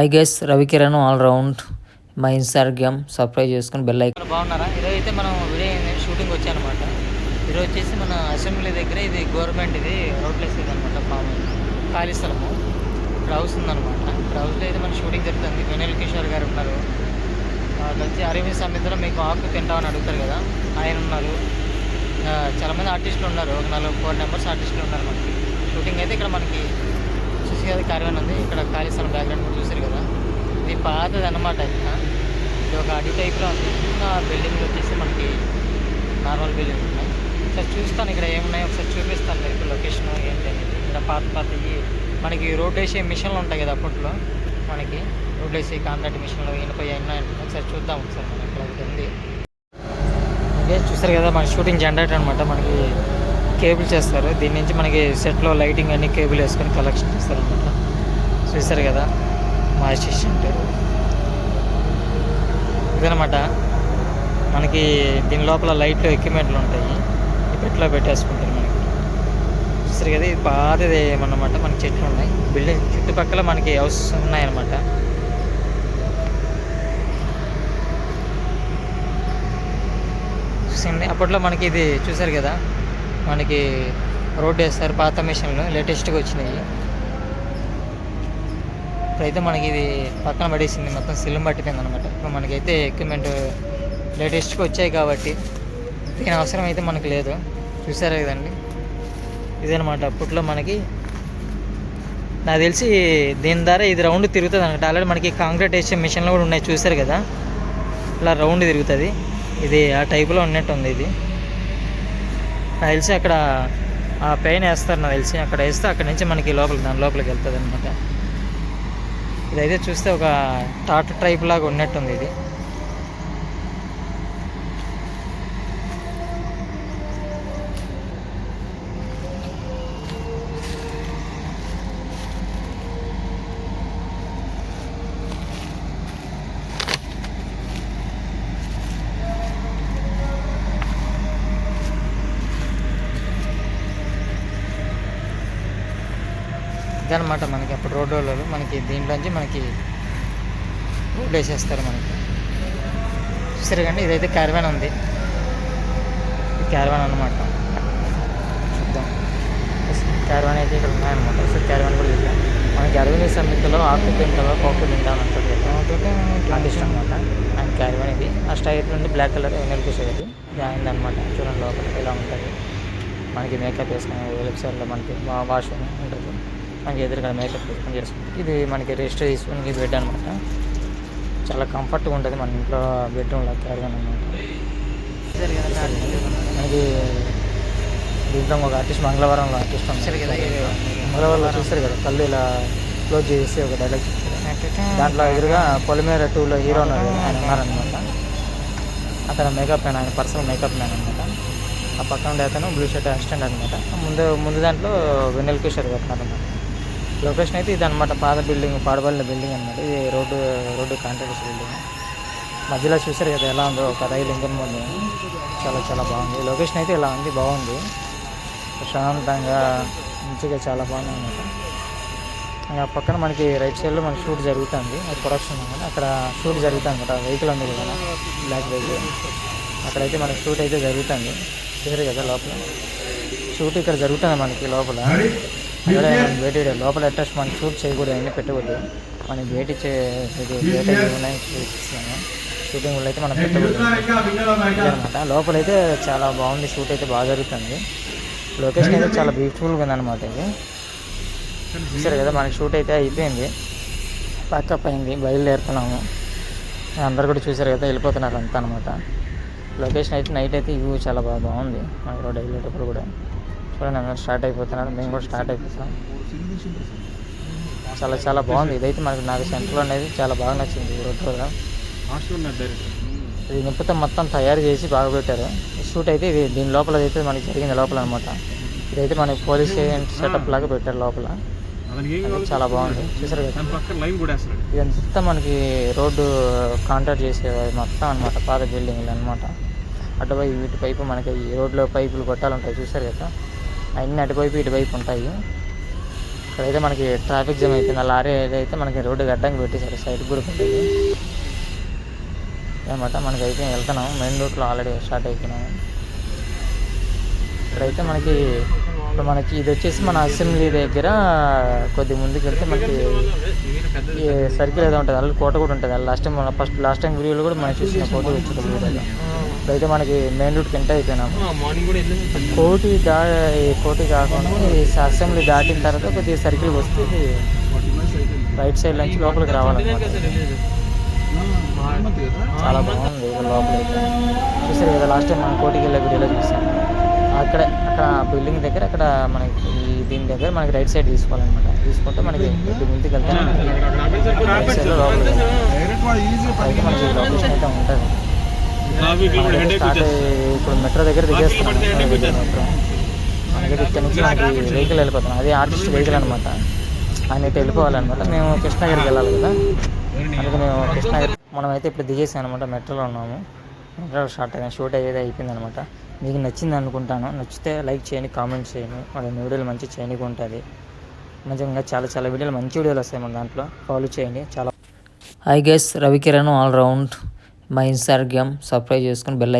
I guess Ravikiran all round మా Instagram subscribe చేసుకుని bell icon బాగున్నారా? ఈరోజు అయితే మనం వీడియో షూటింగ్ వచ్చానమాట. ఈరోజు వచ్చేసి మన అసెంబ్లీ దగ్గర ఇది గవర్నమెంట్ ఇది రోడ్ ప్లేస్ ఇది అనమాట ఫామ్ ఖాళీ స్థలము. ఇక్కడ హౌస్ ఉందన్నమాట. ఇక్కడ హౌస్లో అయితే మన షూటింగ్ జరుగుతుంది. వెనల్ కిషోర్ గారు ఉన్నారు. వాళ్ళు వచ్చి అరవింద్ సమితిలో మీకు ఆకు తింటామని అడుగుతారు కదా. ఆయన ఉన్నారు. చాలామంది ఆర్టిస్టులు ఉన్నారు. ఒక నాలుగు ఫోర్ నెంబర్స్ ఆర్టిస్టులు ఉన్నారు మనకి. షూటింగ్ అయితే ఇక్కడ మనకి చూసి కదా కార్యవన్ ఉంది. ఇక్కడ ఖాళీ స్థలం బ్యాక్గ్రౌండ్ కూడా చూసారు కదా. ఇది పాతది అన్నమాట ఇది ఒక అడి టైప్లో ఉంది. ఆ బిల్డింగ్ వచ్చేసి మనకి నార్మల్ బిల్డింగ్ ఉన్నాయి. ఒకసారి చూస్తాను ఇక్కడ ఏమున్నాయి ఒకసారి చూపిస్తాను మీకు లొకేషన్ ఏంటి అనేది. ఇక్కడ పాత పాతవి. మనకి రోడ్ వేసే మిషన్లు ఉంటాయి కదా అప్పట్లో. మనకి రోడ్ వేసే కాంట్రాక్ట్ మిషన్లు ఇనుప ఉన్నాయి ఒకసారి చూద్దాం ఒకసారి మనం ఇక్కడ ఉంది. ఓకే కదా మన షూటింగ్ జనరేటర్ అనమాట మనకి కేబుల్ చేస్తారు. దీని నుంచి మనకి సెట్లో లైటింగ్ అన్ని కేబుల్ వేసుకొని కలెక్షన్ చేస్తారు అనమాట కదా మా అసిస్టెంట్ ఇదనమాట మనకి దీని లోపల లైట్లు ఎక్విప్మెంట్లు ఉంటాయి. ఈ పెట్లో పెట్టేసుకుంటారు మనకి. చూసారు కదా ఇది పాతది ఏమన్నమాట. మనకి చెట్లు ఉన్నాయి. బిల్డింగ్ చుట్టుపక్కల మనకి హౌస్ ఉన్నాయన్నమాట. చూసండి అప్పట్లో మనకి ఇది చూసారు కదా మనకి రోడ్డు వేస్తారు పాత మిషన్లు లేటెస్ట్గా వచ్చినాయి. ఇప్పుడైతే మనకి ఇది పక్కన పడేసింది మొత్తం సిల్లం పట్టిపోయింది అనమాట ఇప్పుడు మనకైతే ఎక్విప్మెంట్ లేటెస్ట్గా వచ్చాయి కాబట్టి దీని అవసరం అయితే మనకు లేదు. చూసారు కదండి ఇదనమాట అప్పట్లో మనకి నాకు తెలిసి దీని ద్వారా ఇది రౌండ్ తిరుగుతుంది అనమాట ఆల్రెడీ మనకి కాంక్రీట్ వేసే మిషన్లు కూడా ఉన్నాయి చూసారు కదా? ఇలా రౌండ్ తిరుగుతుంది. ఇది ఆ టైపులో ఉన్నట్టు ఉంది ఇది. నాకు తెలిసి అక్కడ ఆ పెయిన్ వేస్తారు నాకు తెలిసి. అక్కడ వేస్తే అక్కడ నుంచి మనకి లోపల దాని లోపలికి వెళ్తుంది అనమాట ఇదైతే చూస్తే ఒక టాట్ టైప్ లాగా ఉన్నట్టుంది ఇది. ఇదనమాట మనకి అప్పుడు రోడ్డు వాళ్ళు మనకి దీంట్లోంచి మనకి రోడ్లు వేసేస్తారు మనకి. చూసారు కండి ఇదైతే క్యారవాన్ ఉంది. క్యారవాన్ అనమాట చూద్దాం. క్యారవాన్ అయితే ఇక్కడ ఉన్నాయన్నమాట. ఒకసారి క్యారవాన్ కూడా చూద్దాం మనకి అరవింద్ సమితిలో ఆకు తింటాలో కోకు తింటాను అంటారు కదా. అది ఇష్టం అనమాట. ఆయన క్యారవాన్ ఇది. ఆ స్టైర్ నుండి బ్లాక్ కలర్ ఇది అయింది అనమాట చూడండి లోపల ఇలా ఉంటుంది. మనకి మేకప్ వేసుకునే సైడ్లో మనకి వాష్రూమ్ ఉంటుంది. మనకి ఎదురుగా మేకప్ వేసుకొని చేసుకుంటాం ఇది మనకి రెస్ట్ తీసుకుని బెడ్ అనమాట చాలా కంఫర్ట్గా ఉంటుంది మన ఇంట్లో బెడ్రూమ్లో క్యారీగా అనమాట మనకి దీంట్లో ఒక ఆర్టిస్ట్ మంగళవారంలో ఆర్టిస్ట్ మంగళవారంలో చూస్తారు కదా కళ్ళు ఇలా క్లోజ్ చేసి ఒక డైలాగ్ దాంట్లో ఎదురుగా పొలిమేర టూలో హీరో ఉన్నారు కదా, ఆయన ఉన్నారనమాట అతను మేకప్ మ్యాన్ ఆయన పర్సనల్ మేకప్ మ్యాన్ అనమాట ఆ పక్కన ఉండే అతను బ్లూ షర్ట్ అసిస్టెంట్ అనమాట ముందు ముందు దాంట్లో వెన్నెల కిషోర్ గారు అనమాట లొకేషన్ అయితే ఇది అనమాట పాత బిల్డింగ్ పాడబడిన బిల్డింగ్ అనమాట ఇది రోడ్డు రోడ్డు కాంట్రాక్టర్స్ బిల్డింగ్. మధ్యలో చూసారు కదా ఎలా ఉందో. ఒక రైలు ఇంజన్ ముందు చాలా చాలా బాగుంది. లొకేషన్ అయితే ఇలా ఉంది. బాగుంది. ప్రశాంతంగా మంచిగా చాలా బాగుంది అనమాట ఆ పక్కన మనకి రైట్ సైడ్లో మనకి షూట్ జరుగుతుంది. అది ప్రొడక్షన్ అనమాట అక్కడ షూట్ జరుగుతుంది అనమాట వెహికల్ ఉంది కదా. Black vehicle. అక్కడైతే మనకి షూట్ అయితే జరుగుతుంది. చూసారు కదా లోపల? షూట్ ఇక్కడ జరుగుతుంది మనకి లోపల. వేటి లోపల అట్రాక్ట్ మనం షూట్ చేయకూడదు అన్నీ పెట్టకూడదు. మనకి వేటి చే ఇది వేట ఉన్నాయి చూపిస్తున్నాను షూటింగ్ అయితే మనం పెట్టకూడదు. అనమాట లోపల అయితే చాలా బాగుంది. షూట్ అయితే బాగా జరుగుతుంది. లొకేషన్ అయితే చాలా బ్యూటిఫుల్గా ఉందన్నమాట ఇది. చూసారు కదా మనకి షూట్ అయితే అయిపోయింది. ప్యాకప్ అయింది. బయలుదేరుతున్నాము. అందరు కూడా చూసారు కదా వెళ్ళిపోతున్నారు అంతా అనమాట లొకేషన్ అయితే నైట్ అయితే వ్యూ చాలా బాగా బాగుంది. మన రోడ్ వెళ్ళేటప్పుడు కూడా. చూడండి అందరూ స్టార్ట్ అయిపోతున్నారు మేము కూడా స్టార్ట్ అయిపోతున్నాం. చాలా చాలా బాగుంది. ఇదైతే మనకి నాకు సెంటర్ అనేది చాలా బాగా నచ్చింది ఈ రోడ్ కూడా. ఇది నింపుతో మొత్తం తయారు చేసి బాగా పెట్టారు. షూట్ అయితే ఇది దీని లోపల అయితే మనకి జరిగింది లోపల అనమాట ఇదైతే మనకి పోలీస్ సెటప్ లాగా పెట్టారు లోపల. చాలా బాగుంది. చూసారు కదా? ఇదంతా మనకి రోడ్డు కాంట్రాక్ట్ చేసేవారు మొత్తం అనమాట పాత బిల్డింగ్లు అనమాట అటువైపు ఇటువైపు మనకి ఈ రోడ్లో పైపులు గొట్టాలు ఉంటాయి చూసారు కదా? అన్నీ అటువైపు ఇటువైపు ఉంటాయి. ఇక్కడైతే మనకి ట్రాఫిక్ జామ్ అయిపోయింది. ఆ లారీ ఏదైతే మనకి రోడ్డు గడ్డంగా పెట్టేశారు సైడ్ కూడా పెట్టేది ఏమాట మనకైతే వెళ్తున్నాం. మెయిన్ రూట్లో ఆల్రెడీ స్టార్ట్ అయిపోయినాము. ఇక్కడైతే మనకి ఇప్పుడు మనకి ఇది వచ్చేసి మన అసెంబ్లీ దగ్గర కొద్ది ముందుకు వెళ్తే మనకి ఈ సర్కిల్ ఏదో ఉంటుంది అల్లు కోట కూడా ఉంటుంది. లాస్ట్ టైం మన ఫస్ట్ లాస్ట్ టైం వీడియోలో కూడా మనం చూసిన ఫోటో వచ్చింది వీడియోలో. ఇప్పుడైతే మనకి మెయిన్ రూట్కి ఎంటర్ అయిపోయినాము కోటి దా కోటి కాకుండా అసెంబ్లీ దాటిన తర్వాత కొద్దిగా సర్కిల్ వస్తే రైట్ సైడ్ నుంచి లోపలికి రావాలన్నమాట. చాలా బాగుంది. లోపలైతే చూసారు కదా లాస్ట్ టైం మనం కోటికి వెళ్ళే వీడియోలో చూసాం. అక్కడే అక్కడ బిల్డింగ్ దగ్గర అక్కడ మనకి ఈ దీని దగ్గర మనకి రైట్ సైడ్ తీసుకోవాలన్నమాట. తీసుకుంటే మనకి కొద్ది ముందుకు వెళ్తే రైట్ సైడ్లో లోపలికి అయితే మనకి లొకేషన్ అయితే ఉంటుంది. స్టార్ట్ అయ్యి ఇప్పుడు మెట్రో దగ్గర దిగేస్తున్నాం. మెట్రో. మనకి ఇక్కడ నుంచి మనకి వెహికల్ వెళ్ళిపోతున్నాం. అదే ఆర్టిస్ట్ వెహికల్ అనమాట ఆయన ఇటు వెళ్ళిపోవాలన్నమాట. మేము కృష్ణగిరికి వెళ్ళాలి కదా. అందుకే మేము కృష్ణగిరి మనమైతే ఇప్పుడు దిగేసాం అనమాట మెట్రోలో ఉన్నాము. మెట్రో స్టార్ట్ అయ్యాం షూట్ అయ్యేది అయిపోయింది అనమాట మీకు నచ్చింది అనుకుంటాను. నచ్చితే లైక్ చేయండి కామెంట్ చేయండి. మన వీడియోలు మంచి చేయడానికి ఉంటుంది. మంచిగా చాలా చాలా వీడియోలు మంచి వీడియోలు వస్తాయి మన దాంట్లో. ఫాలో చేయండి. చాలా I guess Ravikiran all round మా ఇన్స్టాగ్రామ్ సబ్స్క్రైబ్ చేసుకుని బెల్